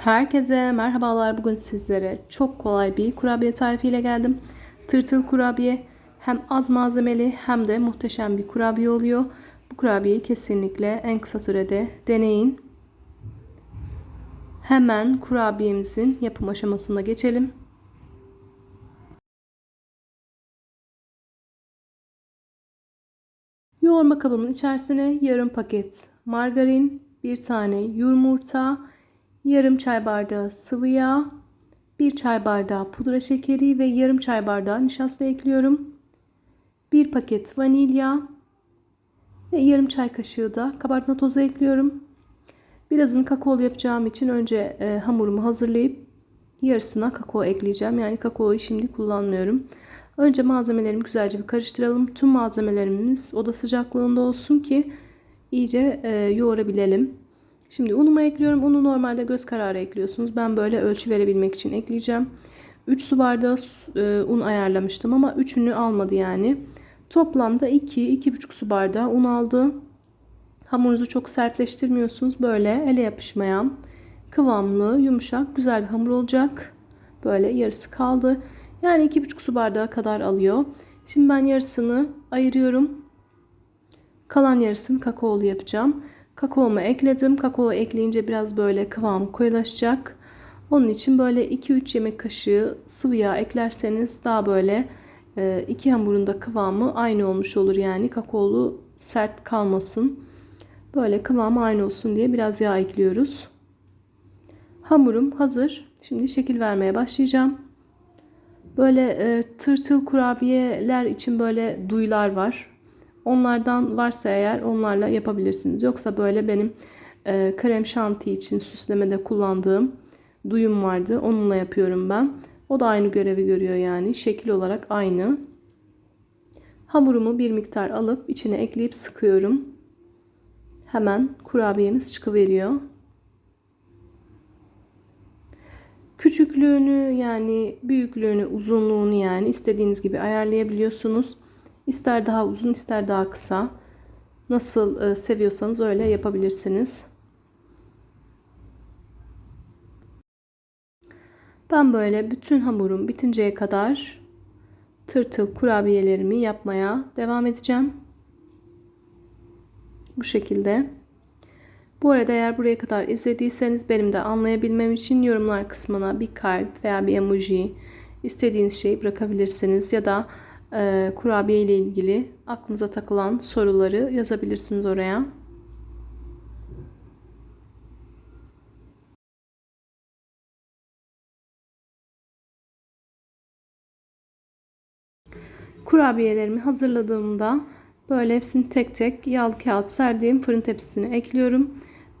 Herkese merhabalar. Bugün sizlere çok kolay bir kurabiye tarifiyle geldim. Tırtıl kurabiye hem az malzemeli hem de muhteşem bir kurabiye oluyor. Bu kurabiyeyi kesinlikle en kısa sürede deneyin. Hemen kurabiyemizin yapım aşamasına geçelim. Yoğurma kabımın içerisine yarım paket margarin, bir tane yumurta, yarım çay bardağı sıvı yağ, bir çay bardağı pudra şekeri ve yarım çay bardağı nişasta ekliyorum. Bir paket vanilya ve yarım çay kaşığı da kabartma tozu ekliyorum. Birazını kakaolu yapacağım için önce e, hamurumu hazırlayıp yarısına kakao ekleyeceğim. Yani kakaoyu şimdi kullanmıyorum. Önce malzemelerimi güzelce bir karıştıralım. Tüm malzemelerimiz oda sıcaklığında olsun ki iyice e, yoğurabilelim. Şimdi unumu ekliyorum. Unu normalde göz kararı ekliyorsunuz. Ben böyle ölçü verebilmek için ekleyeceğim. 3 su bardağı e, un ayarlamıştım ama 3'ünü almadı yani. Toplamda 2-2,5 su bardağı un aldı. Hamurunuzu çok sertleştirmiyorsunuz. Böyle ele yapışmayan, kıvamlı, yumuşak, güzel bir hamur olacak. Böyle yarısı kaldı. Yani 2,5 su bardağı kadar alıyor. Şimdi ben yarısını ayırıyorum. Kalan yarısını kakaolu yapacağım. Kakaomu ekledim. Kakao ekleyince biraz böyle kıvamı koyulaşacak. Onun için böyle 2-3 yemek kaşığı sıvı yağ eklerseniz daha böyle e, iki hamurun da kıvamı aynı olmuş olur. Yani kakaolu sert kalmasın. Böyle kıvamı aynı olsun diye biraz yağ ekliyoruz. Hamurum hazır. Şimdi şekil vermeye başlayacağım. Böyle e, tırtıl kurabiyeler için böyle duylar var. Onlardan varsa eğer onlarla yapabilirsiniz. Yoksa böyle benim e, krem şanti için süslemede kullandığım duyum vardı. Onunla yapıyorum ben. O da aynı görevi görüyor yani. Şekil olarak aynı. Hamurumu bir miktar alıp içine ekleyip sıkıyorum. Hemen kurabiyemiz çıkıveriyor. Küçüklüğünü yani büyüklüğünü, uzunluğunu yani istediğiniz gibi ayarlayabiliyorsunuz. İster daha uzun ister daha kısa. Nasıl e, seviyorsanız öyle yapabilirsiniz. Ben böyle bütün hamurum bitinceye kadar tırtıl kurabiyelerimi yapmaya devam edeceğim. Bu şekilde. Bu arada eğer buraya kadar izlediyseniz benim de anlayabilmem için yorumlar kısmına bir kalp veya bir emoji istediğiniz şeyi bırakabilirsiniz ya da kurabiye ile ilgili aklınıza takılan soruları yazabilirsiniz oraya. Kurabiyelerimi hazırladığımda böyle hepsini tek tek yağlı kağıt serdiğim fırın tepsisine ekliyorum.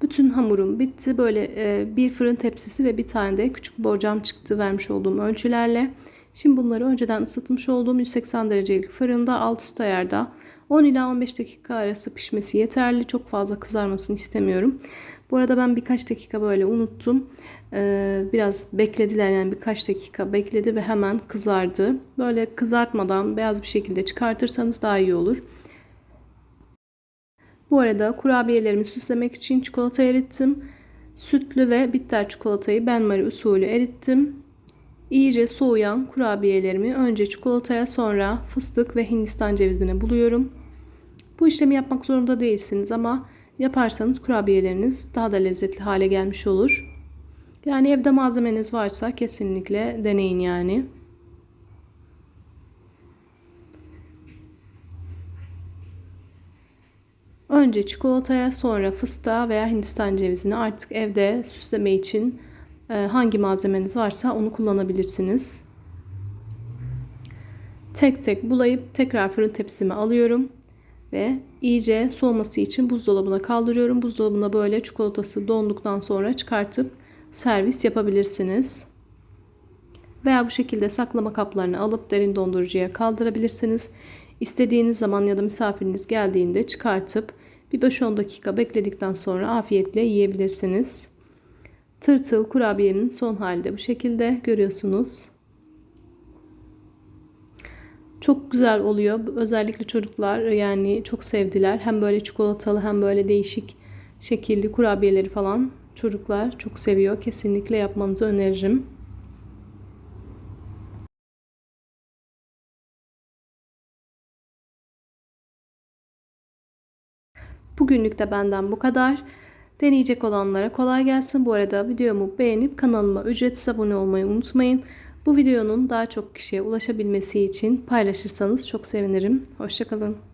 Bütün hamurum bitti. Böyle e, bir fırın tepsisi ve bir tane de küçük borcam çıktı vermiş olduğum ölçülerle. Şimdi bunları önceden ısıtmış olduğum 180 derecelik fırında alt üst ayarda 10 ila 15 dakika arası pişmesi yeterli. Çok fazla kızarmasını istemiyorum. Bu arada ben birkaç dakika böyle unuttum. Ee, biraz beklediler yani birkaç dakika bekledi ve hemen kızardı. Böyle kızartmadan beyaz bir şekilde çıkartırsanız daha iyi olur. Bu arada kurabiyelerimi süslemek için çikolata erittim. Sütlü ve bitter çikolatayı benmari usulü erittim. İyice soğuyan kurabiyelerimi önce çikolataya sonra fıstık ve hindistan cevizine buluyorum. Bu işlemi yapmak zorunda değilsiniz ama yaparsanız kurabiyeleriniz daha da lezzetli hale gelmiş olur. Yani evde malzemeniz varsa kesinlikle deneyin yani. Önce çikolataya sonra fıstığa veya hindistan cevizini artık evde süsleme için hangi malzemeniz varsa onu kullanabilirsiniz. Tek tek bulayıp tekrar fırın tepsime alıyorum ve iyice soğuması için buzdolabına kaldırıyorum. Buzdolabına böyle çikolatası donduktan sonra çıkartıp servis yapabilirsiniz. Veya bu şekilde saklama kaplarını alıp derin dondurucuya kaldırabilirsiniz. İstediğiniz zaman ya da misafiriniz geldiğinde çıkartıp bir 5-10 dakika bekledikten sonra afiyetle yiyebilirsiniz. Tırtıl kurabiyenin son hali de bu şekilde görüyorsunuz. Çok güzel oluyor. Özellikle çocuklar yani çok sevdiler. Hem böyle çikolatalı hem böyle değişik şekilli kurabiyeleri falan Çocuklar çok seviyor. Kesinlikle yapmanızı öneririm. Bugünlük de benden bu kadar. Deneyecek olanlara kolay gelsin. Bu arada videomu beğenip kanalıma ücretsiz abone olmayı unutmayın. Bu videonun daha çok kişiye ulaşabilmesi için paylaşırsanız çok sevinirim. Hoşçakalın.